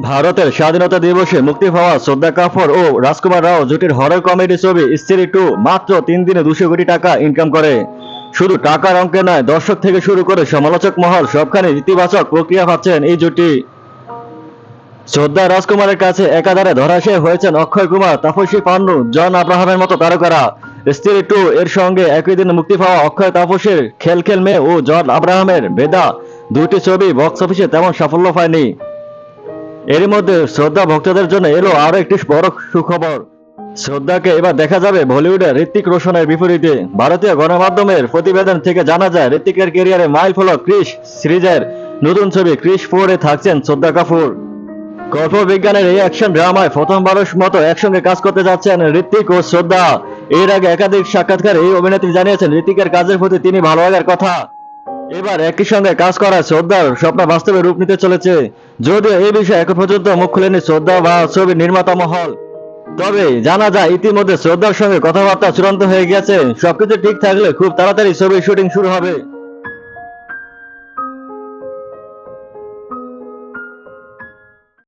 ভারতের স্বাধীনতা দিবসে মুক্তি পাওয়া শ্রদ্ধা কাপুর ও রাজকুমার রাও জুটির হরর কমেডি ছবি স্ত্রী টু মাত্র তিন দিনে দুশো কোটি টাকা ইনকাম করে। শুধু টাকার অঙ্কে নয়, দর্শক থেকে শুরু করে সমালোচক মহল সবখানে ইতিবাচক প্রক্রিয়া পাচ্ছেন এই জুটি। শ্রদ্ধা রাজকুমারের কাছে একাধারে ধরাশে হয়েছেন অক্ষয় কুমার, তাপসী পান্নু জন আব্রাহামের মতো তারকারা। স্ত্রী টু এর সঙ্গে একই দিনে মুক্তি পাওয়া অক্ষয় তাপসের খেল খেল মেয়ে ও জন আব্রাহামের বেদা। দুটি ছবি বক্স অফিসে তেমন সাফল্য পায়নি। এরই মধ্যে শ্রদ্ধা ভক্তদের জন্য এলো আরও একটি বড় সুখবর। শ্রদ্ধাকে এবার দেখা যাবে বলিউডের ঋত্বিক রোশনের বিপরীতে। ভারতীয় গণমাধ্যমের প্রতিবেদন থেকে জানা যায় ঋত্বিকের ক্যারিয়ারে মাইল ফলক ক্রিস সিরিজের নতুন ছবি ক্রিস ফোরে থাকছেন শ্রদ্ধা কাপুর। গল্প বিজ্ঞানের এই অ্যাকশন ড্রামায় প্রথমবারের মতো একসঙ্গে কাজ করতে যাচ্ছেন ঋত্বিক ও শ্রদ্ধা। এর আগে একাধিক সাক্ষাৎকার এই অভিনেত্রী জানিয়েছেন ঋত্বিকের কাজের প্রতি তিনি ভালো লাগার কথা। এবার একই সঙ্গে কাজ করা শ্রদ্ধার স্বপ্ন বাস্তবে রূপ নিতে চলেছে। যদিও এই বিষয়ে এখন পর্যন্ত মুখ খুলেনি শ্রদ্ধা বা ছবির নির্মাতা মহল। তবে জানা যায়, ইতিমধ্যে শ্রদ্ধার সঙ্গে কথাবার্তা চূড়ান্ত হয়ে গেছে সবকিছু ঠিক থাকলে খুব তাড়াতাড়ি ছবির শুটিং শুরু হবে।